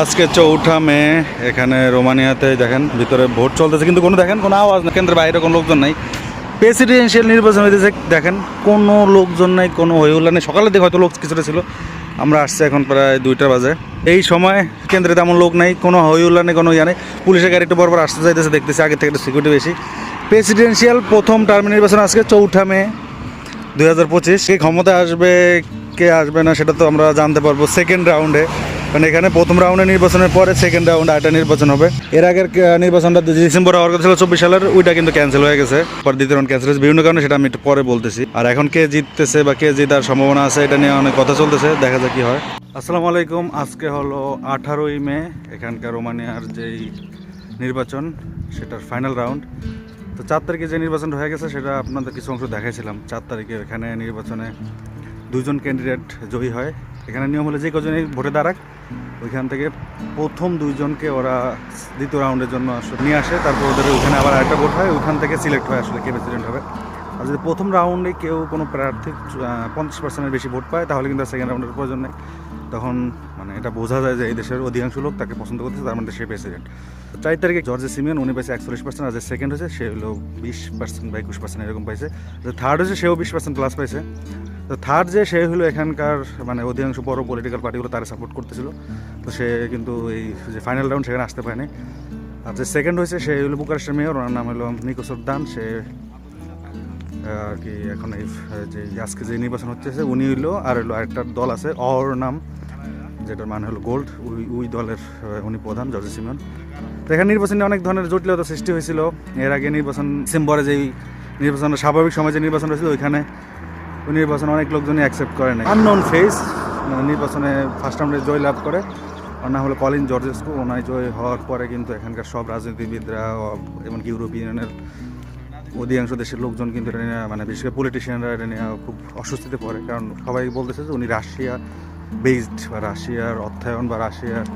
আজকে চৌঠা মে, এখানে রোমানিয়াতে দেখেন, ভিতরে ভোট চলতেছে, কিন্তু কোনো দেখেন, কোনো আওয়াজ না কেন্দ্রের বাইরে কোনো লোকজন নাই। প্রেসিডেন্সিয়াল নির্বাচন হইতেছে, দেখেন, কোনো লোকজন নাই, কোনো হইহুল্লা নেই। সকালের দিকে হয়তো লোক কিছুটা ছিল। আমরা আসছি এখন প্রায় দুইটা বাজে। এই সময় কেন্দ্রে তেমন লোক নাই, কোনো হইহুল্লা নেই, কোনো ইয়ে নেই। পুলিশের গাড়ি একটু বরবার আসতে যাইতেছে দেখতেছি আগে থেকে একটু সিকিউরিটি বেশি। প্রেসিডেন্সিয়াল প্রথম টার্ম নির্বাচন আজকে চৌঠা মে, দুই হাজার পঁচিশ। কে ক্ষমতা আসবে, কে আসবে না, সেটা তো আমরা জানতে পারব সেকেন্ড রাউন্ডে মানে এখানে প্রথম রাউন্ডে নির্বাচনের পরে সেকেন্ড রাউন্ডে আরেকটা নির্বাচন হবে। এর আগের নির্বাচনটা ডিসেম্বর হওয়ার কথা ছিল, চব্বিশ সালের, ওইটা কিন্তু ক্যান্সেল হয়ে গেছে। পর দ্বিতীয় রাউন্ড ক্যান্সেল হয়েছে। বিভিন্ন কারণে সেটা আমি একটু পরে বলতেছি। আর এখন কে জিততেছে বা কে জেতার সম্ভাবনা আছে, এটা নিয়ে অনেক কথা চলতেছে। দেখা যাক কি হয়। আসসালামু আলাইকুম। আজকে হলো আঠারোই মে, এখানকার রোমানিয়ার যেই নির্বাচন, সেটার ফাইনাল রাউন্ড তো চার তারিখে যে নির্বাচনটা হয়ে গেছে, সেটা আপনাদের কিছু অংশ দেখাইছিলাম। চার তারিখে এখানে নির্বাচনে দুজন ক্যান্ডিডেট জয়ী হয়। এখানে নিয়ম হলো যে কজনই ভোটে দাঁড়াক, ওইখান থেকে প্রথম দুইজনকে ওরা দ্বিতীয় রাউন্ডের জন্য আসলে নিয়ে আসে, তারপর ওদের ওইখানে আবার আরেকটা ভোট হয়, ওইখান থেকে সিলেক্ট হয় আসলে কে প্রেসিডেন্ট হবে। আর যদি প্রথম রাউন্ডে কেউ কোনো প্রার্থী পঞ্চাশ পার্সেন্টের বেশি ভোট পায়, তাহলে কিন্তু সেকেন্ড রাউন্ডের প্রয়োজন নেই। তখন মানে এটা বোঝা যায় যে এই দেশের অধিকাংশ লোক তাকে পছন্দ করতেছে, তার মধ্যে সে প্রেসিডেন্ট চার তারিখে জর্জে সিমিয়ন, উনি পাইছে একচল্লিশ পার্সেন্ট আর যে সেকেন্ড হয়েছে, সে হলো বিশ পার্সেন্ট বা একুশ পার্সেন্ট এরকম পাইছে। যে থার্ড হয়েছে, সেও বিশ পার্সেন্ট প্লাস পাইছে। তো থার্ড যে, সে হলো এখানকার মানে অধিকাংশ বড় পলিটিক্যাল পার্টিগুলো তারা সাপোর্ট করতেছিল। তো সে কিন্তু এই যে ফাইনাল রাউন্ড সেখানে আসতে পারেনি। আর যে সেকেন্ড হয়েছে, সে হলো বুকারেস্টের মেয়র, ওনার নাম হলো নিকোসুদ্দান সে আর কি এখন এই, যে আজকে যে নির্বাচন হচ্ছে উনি হইল আর হলো আরেকটা দল আছে, অর নাম। যেটার মানে হলো গোল্ড ওই ওই দলের উনি প্রধান, জর্জ সিমন। তো এখানে নির্বাচনে অনেক ধরনের জটিলতা সৃষ্টি হয়েছিল। এর আগে নির্বাচন, ডিসেম্বরে যেই নির্বাচন, স্বাভাবিক সময় যে নির্বাচন হয়েছিল, ওইখানে ওই নির্বাচন অনেক লোকজনই অ্যাকসেপ্ট করে না আননোন ফেস নির্বাচনে ফার্স্ট রাউন্ডে জয় লাভ করে। ওর না হলো কলিন জর্জেস্কু ওনায় জয় হওয়ার পরে কিন্তু এখানকার সব রাজনীতিবিদরা, এমনকি ইউরোপিয়ান ইউনিয়নের অধিকাংশ দেশের লোকজন কিন্তু এটা নিয়ে মানে বিশেষ করে পলিটিশিয়ানরা এটা নিয়ে খুব অস্বস্তিতে পড়ে। কারণ সবাই বলতেছে যে উনি রাশিয়া বেসড বা রাশিয়ার, অর্থায়ন বা রাশিয়ার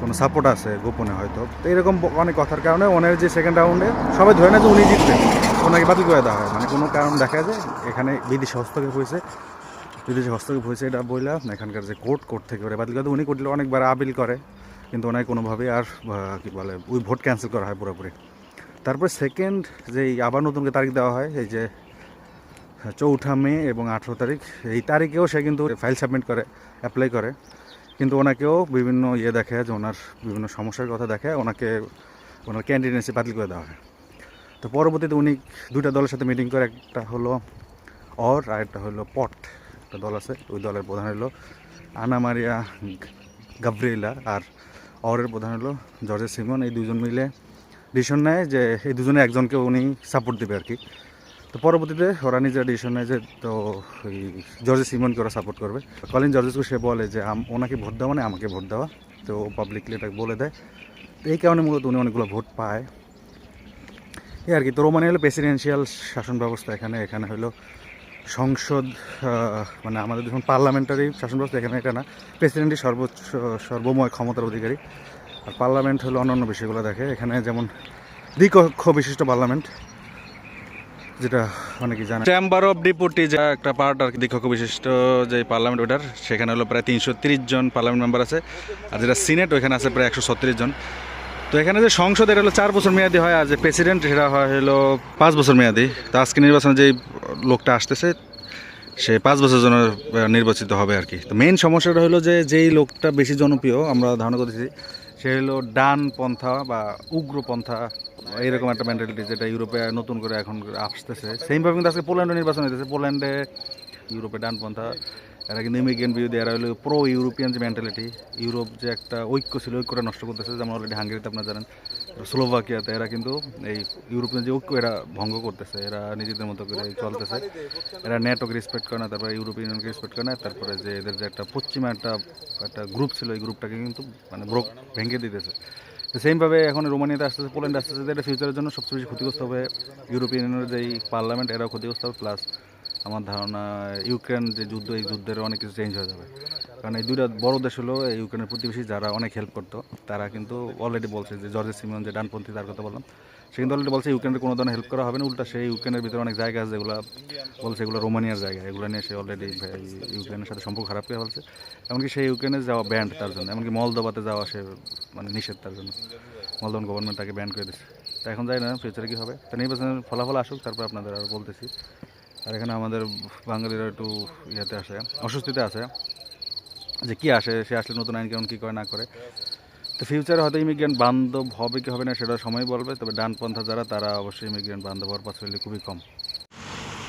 কোনো সাপোর্ট আছে গোপনে হয়তো। তো এরকম অনেক কথার কারণে ওনার যে সেকেন্ড রাউন্ডে সবাই ধরে না যে উনি জিতবেন। ওনাকে বাতিল করে দেওয়া হয়। মানে কোনো কারণ দেখা যায় এখানে বিদেশি হস্তক্ষেপ হয়েছে। বিদেশি হস্তক্ষেপ হয়েছে এটা বইলা এখানকার যে কোর্ট কোর্ট থেকে ওরা বাতিল করে উনি কোর্টে অনেকবার আপিল করে, কিন্তু ওনাকে কোনোভাবেই আর কি বলে, ওই ভোট ক্যান্সেল করা হয় পুরোপুরি। তারপরে সেকেন্ড যে আবার নতুনকে তারিখ দেওয়া হয়, এই যে চৌঠা মে এবং আঠেরো তারিখ। এই তারিখেও সে কিন্তু ফাইল সাবমিট করে, অ্যাপ্লাই করে। কিন্তু ওনাকেও বিভিন্ন ইয়ে দেখে যে ওনার বিভিন্ন সমস্যার কথা দেখে ওনাকে ওনার ক্যান্ডিডেন্সি বাতিল করে দেওয়া হয়। তো পরবর্তীতে উনি দুইটা দলের সাথে মিটিং করে, একটা হলো অর আর একটা হলো পট। একটা দল আছে, ওই দলের প্রধান হলো আনা মারিয়া গাব্রিয়েলা আর অরের প্রধান হলো জর্জে সিমন। এই দুজন মিলে ডিসিশন নেয় যে, এই দুজনে একজনকে উনি সাপোর্ট দেবে আর কি। তো পরবর্তীতে ওরা নিজের ডিসিশন নেয় যে, তো ওই জর্জেস সিমনকে ওরা সাপোর্ট করবে। কলিন জর্জেসকে সে বলে যে ওনাকে ভোট দেওয়া মানে আমাকে ভোট দেওয়া। তো পাবলিকলি এটা বলে দেয়। তো এই কারণে মূলত উনি অনেকগুলো ভোট পায়। এই আর কি, তো রোমানি হলো প্রেসিডেন্সিয়াল শাসন ব্যবস্থা এখানে। এখানে হলো সংসদ মানে আমাদের যখন পার্লামেন্টারি শাসন ব্যবস্থা, এখানে এটা না প্রেসিডেন্টই সর্বোচ্চ, সর্বময় ক্ষমতার অধিকারী। আর পার্লামেন্ট হলো অন্যান্য বিষয়গুলো দেখে। এখানে যেমন দ্বিকক্ষ বিশিষ্ট পার্লামেন্ট যেটা অনেকেই জানে। চেম্বার অফ ডিপুটি যে একটা পার্ট আর কি দ্বিকক্ষ বিশিষ্ট যে পার্লামেন্ট ওটার, সেখানে হলো প্রায় তিনশো জন পার্লামেন্ট মেম্বার আছে। আর যেটা সিনেট ওইখানে আছে প্রায় একশো ছত্রিশ জন। তো এখানে যে সংসদ, এটা হলো চার বছর মেয়াদি হয়। আর যে প্রেসিডেন্ট সেটা হয় হলো পাঁচ বছর মেয়াদি। তো আজকে নির্বাচনে যে লোকটা আসতেছে, সে পাঁচ বছর জন্য নির্বাচিত হবে আর কি। তো মেইন সমস্যাটা হলো যে, যেই লোকটা বেশি জনপ্রিয়, আমরা ধারণা করতেছি, সে হলো ডান পন্থা বা উগ্রপন্থা এইরকম একটা মেন্টালিটি যেটা ইউরোপে নতুন করে এখন আসতেছে। সেইমভাবে কিন্তু আজকে পোল্যান্ডে নির্বাচন হইতেছে। পোল্যান্ডে ইউরোপে ডানপন্থা এরা কিন্তু ইমিগ্রেন্ট বিরোধী, এরা হলো প্রো ইউরোপিয়ান যে মেন্টালিটি ইউরোপ যে একটা ঐক্য ছিল, ঐক্যটা নষ্ট করতেছে, যেমন অলরেডি হাঙ্গেরিতে আপনারা জানেন স্লোভাকিয়াতে এরা কিন্তু এই ইউরোপিয়ান যে ঐক্য, এরা ভঙ্গ করতেছে, এরা নিজেদের মতো করে চলতেছে। এরা নেটোকে রেসপেক্ট করে না, তারপরে ইউরোপিয়ান ইউনিয়নকে রেসপেক্ট করে না, তারপরে যে এদের যে একটা পশ্চিমা একটা একটা গ্রুপ ছিল, এই গ্রুপটাকে কিন্তু মানে ব্রোক ভেঙে দিতেছে। তো সেমভাবে এখন রোমানিয়াতে আসতেছে, পোল্যান্ড আসতেছে, এটা ফিউচারের জন্য সবচেয়ে বেশি ক্ষতিগ্রস্ত হবে ইউরোপিয়ান ইউনিয়নের যেই পার্লামেন্ট এরাও ক্ষতিগ্রস্ত হবে প্লাস আমার ধারণা ইউক্রেন যে যুদ্ধ, এই যুদ্ধের অনেক কিছু চেঞ্জ হয়ে যাবে। কারণ এই দুইটা বড় দেশ হলো ইউক্রেনের প্রতিবেশী যারা অনেক হেল্প করতো, তারা কিন্তু অলরেডি বলছে যে জর্জেস সিমন যে ডানপন্থী, তার কথা বললাম। সে কিন্তু অলরেডি বলছে ইউক্রেনের কোনো ধরনের হেল্প করা হবে না, উল্টা সেই ইউক্রেনের ভিতরে অনেক জায়গা আছে যেগুলো বলছে এগুলো রোমানিয়ার জায়গা, এগুলো নিয়ে সে অলরেডি ইউক্রেনের সাথে সম্পর্ক খারাপ করে ফেলছে। এমনকি সেই ইউক্রেনে যাওয়া ব্যান্ড তার জন্য, এমনকি মলদোবাতে যাওয়া সে মানে নিষেধ তার জন্য। মলদোবান গভর্নমেন্ট তাকে ব্যান্ড করে দিচ্ছে তো এখন যাই না ফিউচারে কী হবে। তো নির্বাচনের ফলাফল আসুক, তারপর আপনাদের আর বলতেছি। আর এখানে আমাদের বাঙালিরা একটু ইয়েতে আসে, অস্বস্তিতে আছে যে কি আসে, সে আসলে নতুন আইন কেমন কী করে না করে। তো ফিউচারে হয়তো ইমিগ্রেন্ট বান্ধব হবে কি হবে না সেটা সময় বলবে, তবে ডানপন্থা যারা, তারা অবশ্যই ইমিগ্রেন্ট বান্ধব হওয়ার পসিবিলিটি খুবই কম।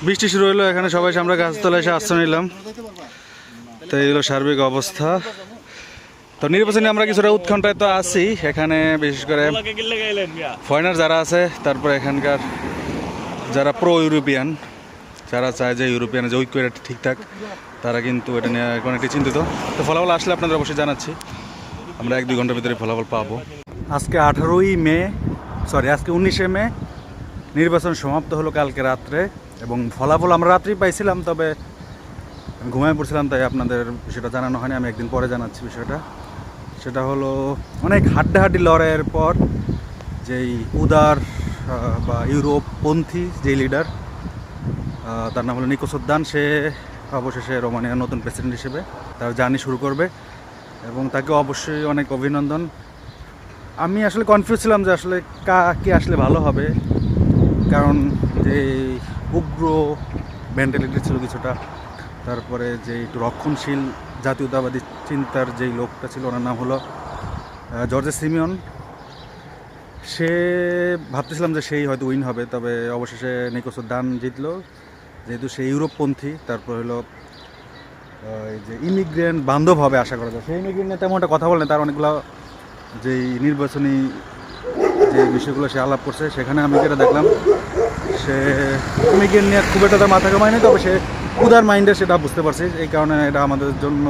বৃষ্টি শুরু হলো এখানে সবাই আমরা গাছতলায় এসে আশ্রয় নিলাম। তো এইগুলো সার্বিক অবস্থা। তো নির্বাচনে আমরা কিছুটা উৎকণ্ঠায় তো আছি, এখানে বিশেষ করে ফরেনার যারা আছে, তারপর এখানকার যারা প্রো ইউরোপিয়ান যারা চায় যে ইউরোপিয়ান যে ঐক্য ঠিকঠাক তারা কিন্তু এটা নিয়ে অনেকটি চিন্তিত। তো ফলাফল আসলে আপনাদের অবশ্যই জানাচ্ছি। আমরা এক দুই ঘণ্টার ভিতরে ফলাফল পাবো। আজকে আঠারোই মে সরি আজকে উনিশে মে, নির্বাচন সমাপ্ত হলো কালকে রাত্রে এবং ফলাফল আমরা রাত্রেই পাইছিলাম, তবে ঘুমায় পড়ছিলাম, তাই আপনাদের সেটা জানানো হয়নি, আমি একদিন পরে জানাচ্ছি বিষয়টা। সেটা হলো অনেক হাড্ডাহাড্ডি লড়াইয়ের পর যেই উদার বা ইউরোপপন্থী যে লিডার তার নাম হলো নিকোসদ্দান, সে অবশেষে রোমানিয়ার নতুন প্রেসিডেন্ট হিসেবে তার জার্নি শুরু করবে। এবং তাকে অবশ্যই অনেক অভিনন্দন। আমি আসলে কনফিউজ ছিলাম যে আসলে কাকে আসলে ভালো হবে। কারণ যে উগ্র মেন্টালিটি ছিল কিছুটা, তারপরে যে একটু রক্ষণশীল, জাতীয়তাবাদী চিন্তার যেই লোকটা ছিল, ওনার নাম হলো জর্জে সিমিয়ন। সে, ভাবতেছিলাম যে সেই হয়তো উইন হবে, তবে অবশেষে নিকোসের দান জিতলো। যেহেতু সে ইউরোপপন্থী, তারপর হলো যে ইমিগ্রেন্ট বান্ধব হবে আশা করা যায়। সেই ইমিগ্রেন্ট নিয়ে তেমন একটা কথা বলেন তার অনেকগুলো যেই নির্বাচনী যে বিষয়গুলো সে আলাপ করছে, সেখানে আমি যেটা দেখলাম, সে ইমিগ্রেন্ট নিয়ে খুব একটা মাথা কামায়নি তবে সে উদার মাইন্ডে সেটা বুঝতে পারছি। এই কারণে এটা আমাদের জন্য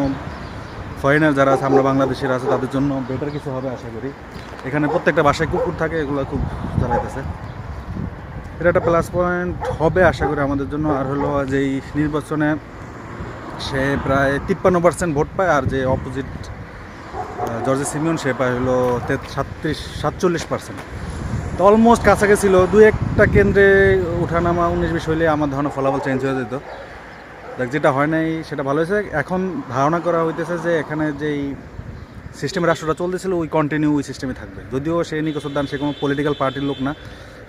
ফরেনার যারা আছে, আমরা বাংলাদেশের আছে, তাদের জন্য বেটার কিছু হবে আশা করি। এখানে প্রত্যেকটা বাসায় কুকুর থাকে, এগুলো খুব জ্বালাইতেছে। এটা একটা প্লাস পয়েন্ট হবে আশা করি আমাদের জন্য। আর হলো যেই নির্বাচনে সে প্রায় তিপ্পান্ন পার্সেন্ট ভোট পায় আর যে অপোজিট জর্জে সিমিয়ন, সে পায় হলো সাতত্রিশ সাতচল্লিশ পার্সেন্ট তো অলমোস্ট কাছাকাছি ছিল। দু একটা কেন্দ্রে ওঠানামা উনিশ বিশ হইলে আমার ধারণা ফলাফল চেঞ্জ হয়ে যেত। দেখ, যেটা হয় নাই সেটা ভালো হয়েছে। এখন ধারণা করা হইতেছে যে এখানে যেই সিস্টেমে রাষ্ট্রটা চলতেছিল, ওই কন্টিনিউ ওই সিস্টেমে থাকবে। যদিও সে নিকোসুদ্দান সে কোনো পলিটিক্যাল পার্টির লোক না।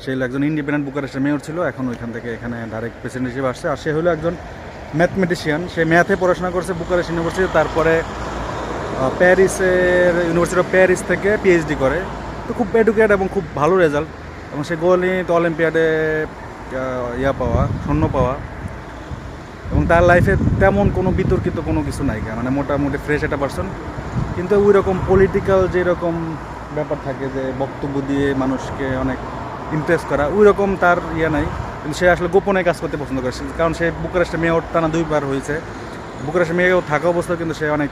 সে একজন ইন্ডিপেন্ডেন্ট বুকারেস্টের মেয়র ছিল। এখন ওইখান থেকে এখানে ডাইরেক্ট প্রেসিডেন্ট হিসেবে আসছে। আর সে হলো একজন ম্যাথমেটিশিয়ান সে ম্যাথে পড়াশোনা করছে বুকারেস্ট ইউনিভার্সিটি তারপরে প্যারিসের ইউনিভার্সিটি অফ প্যারিস থেকে পিএইচডি করে। তো খুব এডুকেট এবং খুব ভালো রেজাল্ট এবং সে গণিত অলিম্পিয়াডে ইয়া পাওয়া, স্বর্ণ পাওয়া। এবং তার লাইফে তেমন কোনো বিতর্কিত কোনো কিছু নাই মানে মোটামুটি ফ্রেশ একটা পার্সন কিন্তু ওই রকম পলিটিক্যাল যেরকম ব্যাপার থাকে যে বক্তব্য দিয়ে মানুষকে অনেক ইমপ্রেস করা ওই রকম তার ইয়ে নাই। কিন্তু সে আসলে গোপনে কাজ করতে পছন্দ করেছে কারণ সে বুকারেস্টে মেয়র টানা দুইবার হয়েছে। বুকারেস্টে মেয়র থাকা অবস্থায় কিন্তু সে অনেক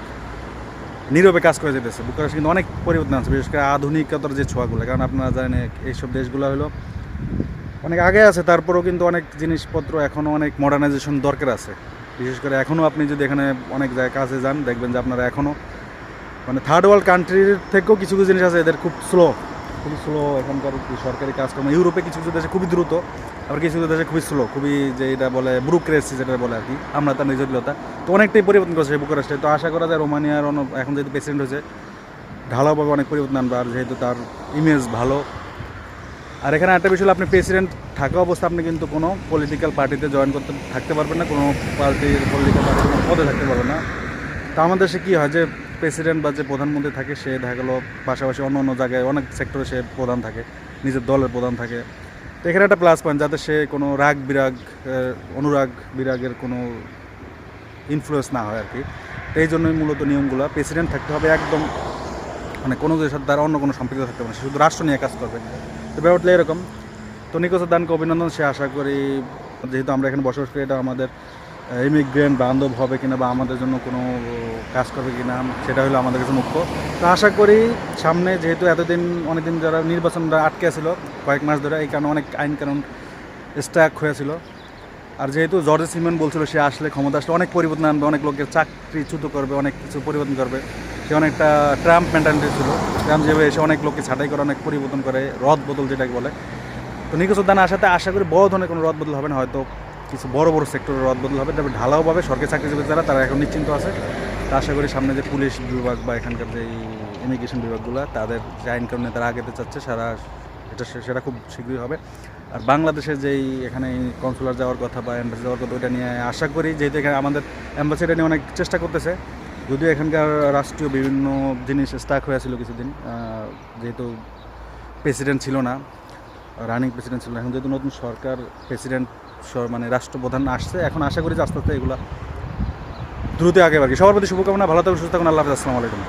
নীরবে কাজ করে যেতেছে। বুকারেস্ট কিন্তু অনেক পরিবর্তন আছে বিশেষ করে আধুনিকতার যে ছোঁয়াগুলো। কারণ আপনারা জানেন এইসব দেশগুলো হলো অনেক আগে আছে, তারপরেও কিন্তু অনেক জিনিসপত্র এখনও অনেক মডার্নাইজেশন দরকার আছে। বিশেষ করে এখনও আপনি যদি এখানে অনেক জায়গায় কাজে যান, দেখবেন যে আপনারা এখনও মানে থার্ড ওয়ার্ল্ড কান্ট্রির থেকেও কিছু কিছু জিনিস আছে, এদের খুব স্লো খুবই স্লো এখানকার সরকারি কাজকর্ম। ইউরোপে কিছু কিছু দেশে খুবই দ্রুত, আবার কিছু কিছু দেশে খুবই স্লো খুবই যে এটা বলে ব্রুক্রেসি যেটা বলে আর কি, আমরা তার নিজরলতা তো অনেকটাই পরিবর্তন করছে বুকারেস্টে তো আশা করা যায় রোমানিয়ার এখন যেহেতু প্রেসিডেন্ট হয়েছে, ঢালাওভাবে অনেক পরিবর্তন আনবে, আর যেহেতু তার ইমেজ ভালো। আর এখানে একটা বিষয় আপনি প্রেসিডেন্ট থাকা অবস্থা, আপনি কিন্তু কোনো পলিটিক্যাল পার্টিতে জয়েন করতে থাকতে পারবেন না, কোনো পার্টির পলিটিক্যাল পার্টির কোনো পদে থাকতে পারবেন না। তা আমাদের দেশে কী হয় যে প্রেসিডেন্ট বা যে প্রধানমন্ত্রী থাকে, সে দেখা গেলো পাশাপাশি অন্য অন্য জায়গায় অনেক সেক্টরে সে প্রধান থাকে, নিজের দলের প্রধান থাকে। তো এখানে একটা প্লাস পয়েন্ট যাতে সে কোনো রাগ বিরাগ অনুরাগ বিরাগের কোনো ইনফ্লুয়েন্স না হয় আর কি তো এই জন্যই মূলত নিয়মগুলো প্রেসিডেন্ট থাকতে হবে একদম মানে কোনো দেশের সাথে দ্বারা অন্য কোনো সম্পৃক্ত থাকতে পারে। শুধু রাষ্ট্র নিয়ে কাজ করবে। তো ব্যাপারটা এরকম। তো নিকোস দানকে অভিনন্দন, সে আশা করি, যেহেতু আমরা এখানে বসবাস করি, এটা আমাদের ইমিগ্রেন্ট বান্ধব হবে কিনা বা আমাদের জন্য কোনো কাজ করবে কিনা, সেটা হলো আমাদের কাছে মুখ্য। তো আশা করি সামনে যেহেতু এতদিন, অনেকদিন যারা নির্বাচনটা আটকে ছিল, কয়েক মাস ধরে, এই কারণে অনেক আইন কানুন স্ট্যাক হয়েছিল আর যেহেতু জর্জ সিমেন্ট বলছিল সে আসলে ক্ষমতা আসলে অনেক পরিবর্তন আনবে, অনেক লোকের চাকরিচ্যুত করবে, অনেক কিছু পরিবর্তন করবে। সে অনেকটা ট্রাম্প মেন্টালিটি ছিল। ট্রাম্প যেভাবে এসে অনেক লোককে ছাঁটাই করে, অনেক পরিবর্তন করে, রদ বদল যেটাকে বলে। তো নিকোসুদ্দান আসাতে আশা করি বড় ধরনের কোনো রদ বদল হবে না, হয়তো কিছু বড় বড় সেক্টরের রদ বদল হবে, তবে ঢালাও পাবে, সরকারি চাকরিজীবী যারা, তারা এখন নিশ্চিন্ত আছে তা আশা করি সামনে যে পুলিশ বিভাগ বা এখানকার যে ইমিগ্রেশন বিভাগগুলো, তাদের যে আইন কানুনে তারা আগে চাচ্ছে, সারা এটা সেটা খুব শীঘ্রই হবে আর বাংলাদেশের যেই এখানে কনসুলার যাওয়ার কথা বা এম্বাসি যাওয়ার কথা, ওইটা নিয়ে আশা করি, যেহেতু এখানে আমাদের এম্বাসিটা নিয়ে অনেক চেষ্টা করতেছে, যদিও এখানকার রাষ্ট্রীয় বিভিন্ন জিনিস স্টাক হয়ে ছিল কিছুদিন যেহেতু প্রেসিডেন্ট ছিল না রানিং প্রেসিডেন্ট ছিল। এখন যেহেতু নতুন সরকার প্রেসিডেন্ট মানে রাষ্ট্রপ্রধান আসছে। এখন আশা করি যে আস্তে আস্তে এগুলো দ্রুত আগে বাড়ি সবার প্রতি শুভকামনা, ভালো থাকুন, সুস্থ থাকুন, আল্লাহ আসসালামু আলাইকুম।